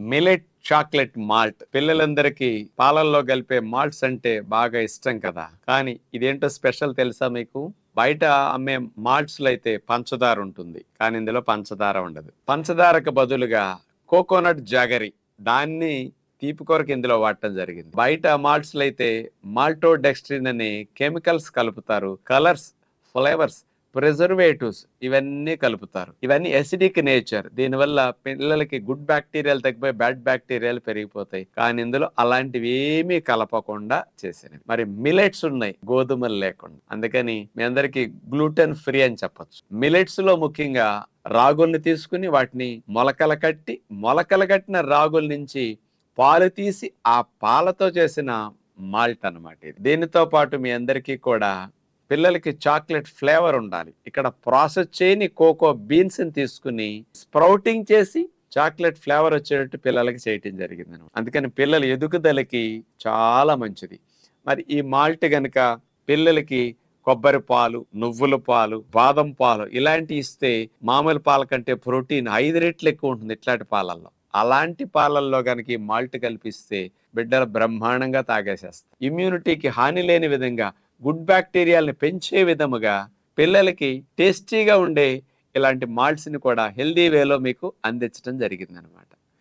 Millet chocolate malt. పిల్లలందరికీ పాలల్లో కలిపే మాల్ట్స్ అంటే బాగా ఇష్టం కదా. కానీ ఇదేంటో స్పెషల్ తెలుసా మీకు? బయట అమ్మే మాల్ట్స్లో అయితే పంచదార ఉంటుంది. కానీ ఇందులో పంచదార ఉండదు. పంచదారకు బదులుగా కోకోనట్ జాగరి. దాన్ని తీపి కొరకు ఇందులో వాడటం జరిగింది. బయట మాల్ట్స్లో అయితే మాల్టో డెక్స్ట్రిన్ అనే కెమికల్స్ కలుపుతారు. కలర్స్ ఫ్లేవర్స్ ప్రిజర్వేటివ్స్ ఇవన్నీ కలుపుతారు. ఇవన్నీ ఎసిడిక్ నేచర్ దీనివల్ల పిల్లలకి గుడ్ బ్యాక్టీరియాలు తగ్గిపోయి బ్యాడ్ బ్యాక్టీరియాలు పెరిగిపోతాయి. కానీ ఇందులో అలాంటివి ఏమీ కలపకుండా చేసినవి మరి మిలెట్స్ ఉన్నాయి గోధుమలు లేకుండా. అందుకని మీ అందరికీ గ్లూటెన్ ఫ్రీ అని చెప్పొచ్చు. మిలెట్స్లో ముఖ్యంగా రాగుల్ని తీసుకుని వాటిని మొలకల కట్టి మొలకల కట్టిన రాగుల నుంచి పాలు తీసి ఆ పాలతో చేసిన మాల్ట్ అన్నమాట దీనితో పాటు మీ అందరికీ కూడా పిల్లలకి చాక్లెట్ ఫ్లేవర్ ఉండాలి. ఇక్కడ ప్రాసెస్ చేయని కోకో బీన్స్ తీసుకుని స్ప్రౌటింగ్ చేసి చాక్లెట్ ఫ్లేవర్ వచ్చేటట్టు పిల్లలకి చేయటం జరిగింది అందుకని పిల్లల ఎదుగుదలకి చాలా మంచిది. మరి ఈ మాల్ట్ గనుక పిల్లలకి కొబ్బరి పాలు నువ్వుల పాలు బాదం పాలు ఇలాంటి ఇస్తే మామూలు పాల కంటే ప్రోటీన్ ఐదు రెట్లు ఎక్కువ ఉంటుంది ఇట్లాంటి పాలల్లో. అలాంటి పాలల్లో కనుక మాల్ట్ కల్పిస్తే బిడ్డలు బ్రహ్మాండంగా తాగేసేస్తారు. ఇమ్యూనిటీకి హాని లేని విధంగా గుడ్ బ్యాక్టీరియాల్ని పెంచే విధముగా పిల్లలకి టేస్టీగా ఉండే ఇలాంటి మాల్ట్స్ని కూడా హెల్దీ వేలో మీకు అందించడం జరిగిందనమాట